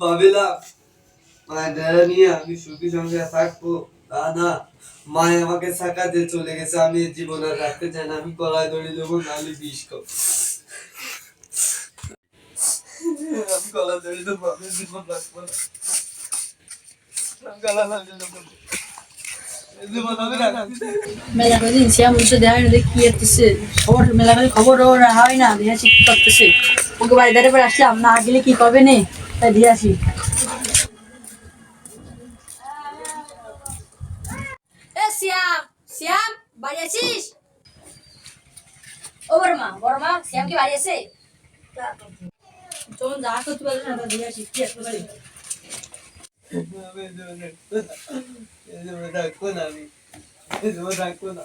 ভাবিলাম মায়ের ডেরা নিয়ে আমি সুখী সংসার থাকব। না আমাকে চলে গেছে, আমি জীবন আর রাখতে চাই না, আমি দড়ি দেবো, নাহলে বিষ খাব। আমি দড়ি দেবো, আমি জীবন রাখব না। আমি আমি না। মেলা করে দিন কি করতেছে খবর, মেলা করে খবর, ওর হয় না করতেছে। ওকে বাড়ি দাঁড়িয়ে পরে আসলাম না গেলে কি করবে নে তাই দিয়ে আসি শ্যাম শ্যাম বাড়ি আছিস ও বড় মা বড় মা শ্যাম কি বাড়ি আছে চলুন যা করতে পারবে না দিয়ে আসি কি আসতে পারি রাখব না আমি এই না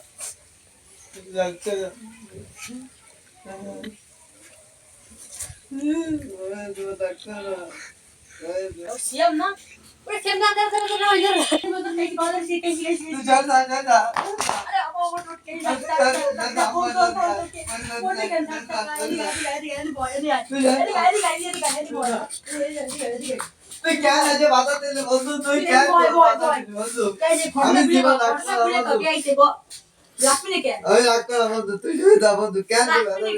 রাখতে না আমি এই জীবন রাখবো না ও শ্যাম না ওরে শ্যাম না দাঁড়া দাঁড়া দাঁড়া ওই দাঁড়া এই কথা শিখে শিখে শিখে তুই যা যা যা যা আরে আমার ওপর নোট কেই না দাঁড়া ফোন কর ফোন কর ফোন কর এদিকে এদিকে এদিকে বয় এদিকে এদিকে এদিকে এদিকে এদিকে বয় এদিকে এদিকে তুই কেন আজে বাধা দিলি বন্ধু তুই কেন বয়, বয়, বাধা বয়। দিলি বন্ধু এই যে ফোনটা আমি খুলে জীবন ফোনটা রাখবো না, খুলে বন্ধু। কবি আইছে গো রাখবি না কেন আমি রাখবো না বন্ধু তুই শুয়ে যা বন্ধু কেন তুই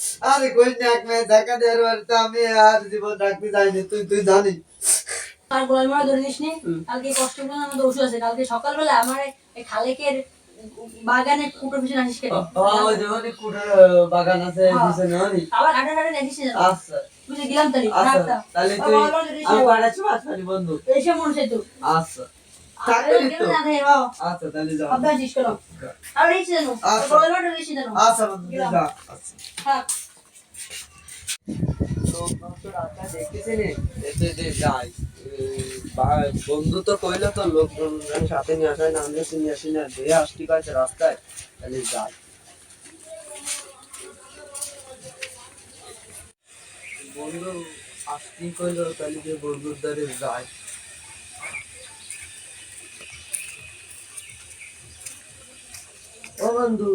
না আরে কই না এক মেয়ে দেখা দেওয়ার বাড়িতে আমি আর জীবন রাখতে চাইনি তুই তুই জানিস। আর গোলাল মারা ধরে নিস নি? কালকে কষ্ট করে আমাদের ওষুধ আছে। কালকে সকালবেলা আমার এই খালেকের বাগানে কুটো পিছনে আসিস কেন ওই যে অনেক কুটার বাগান আছে হ্যাঁ। পিছনে অনেক আবার হাঁটা হাঁটা দেখিস না আচ্ছা। বুঝে গেলাম তালি আচ্ছা তাহলে তুই আমি পাঠাচ্ছি পাঠালি বন্ধু। এসে মনে হচ্ছে তো। আচ্ছা। আচ্ছা তাহলে যাও। আর আচ্ছা। আচ্ছা বন্ধু যা আচ্ছা। হ্যাঁ। বন্ধু তো কইলো তো লোকজন সাথে নিয়ে আসায় না আমি নিয়ে আসি না দিয়ে আসতে পারছে রাস্তায় তাহলে যাই। বন্ধু আসতে কইলো তাহলে যে বন্ধুর দ্বারে যাই। ও বন্ধু।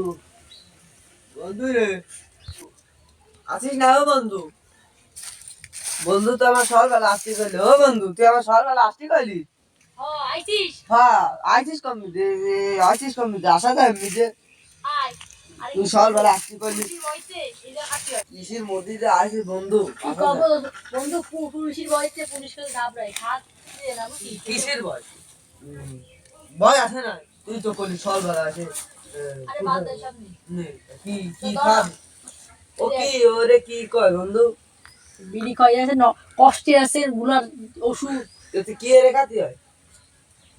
বন্ধু রে। আছিস না ও বন্ধু। বন্ধু তো আমার সকালে আসতে কইলি। ও বন্ধু তুই আমার সকালে আসতে কইলি? হ্যাঁ আইছিস। কমি দে আইছিস কমি দে আসা যায় এমনি যে তুই সকালে আসতে কইলি। মধ্যে যে আইছিস বন্ধু। বন্ধু? পুলিশের বয়সে করে হাত কিসের ভয় ভয় আছে না? তুই তো কইলি সকালে আসে কি কি ও কি ওরে কি কয় বন্ধু? বিড়ি খাই আছে কষ্টে আছে বুলার ওষুধ। কি রেখা তুই হয়?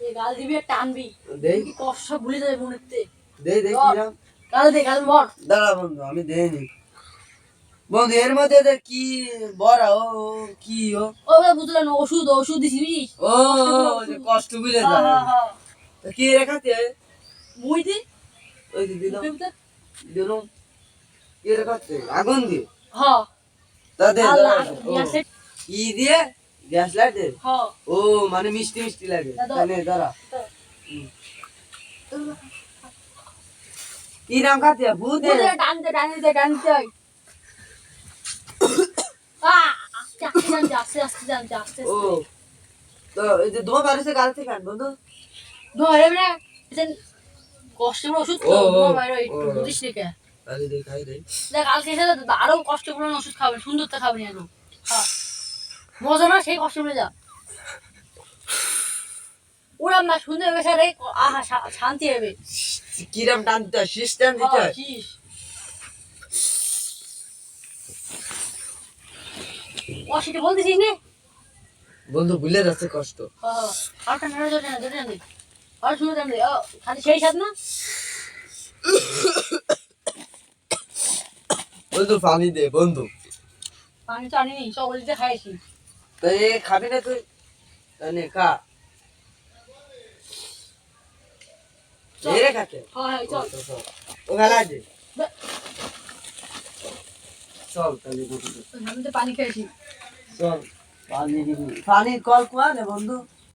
এ গাল দিবি টানবি। দেই কষ্ট ভুলে যাবে মনেতে। দেই দেই কিরাম। গাল দে গাল মর। দাঁড়া বন্ধু আমি দেইনি। বন্ধু এর মধ্যে এদের কি বড়া ও ও, কি ও? ও বুঝলাম ওষুধ ওষুধ দিছি ও কষ্ট বিলে হ্যাঁ, যায় হ্যাঁ, হ্যাঁ। তো কি রেখাতে মুই দি? ওই দিলাম। দিলাম। আগুন দিয়ে। হ্যাঁ তা দিয়ে গ্যাস লাইট? ও মানে মিষ্টি মিষ্টি লাগে। তাহলে দাঁড়া। তো। কি নাম ভূত টানতে টানতে টানতে ও তো এই যে ধোঁয়া বাড়িছে গাল থেকে বন্ধু ধরে না এসেন কষ্ট করে ওষুধ। বুঝিস নি কে? দেখ খাই দেই দেখ কালকে এসে আরও কষ্ট করে ওষুধ খাবেন সুন্দরতা খাবেন আরও হ্যাঁ। মজা না সেই কষ্ট করে যা। ওরা না সুন্দর আহা শান্তি হবে। কিরাম হয় শীষ টান দিতে হ্যাঁ, হয়। বলতেছিস নে বন্ধু ভুলে যাচ্ছে কষ্ট। হ্যাঁ, আর ঠান্ডা ঠান্ডা ধরে না ধরে না সেই সাথ না? বন্ধু পানি দে বন্ধু। পানি তো আনিনি সব বলিতে খাইছি। তো এ খাবি না তুই? তাহলে খা। চল। খাতে হ্যাঁ হ্যাঁ চল। ও গেলা দে। চল তাহলে আমি তো পানি খেয়েছি। চল পানি পানি কল কুয়া নে বন্ধু।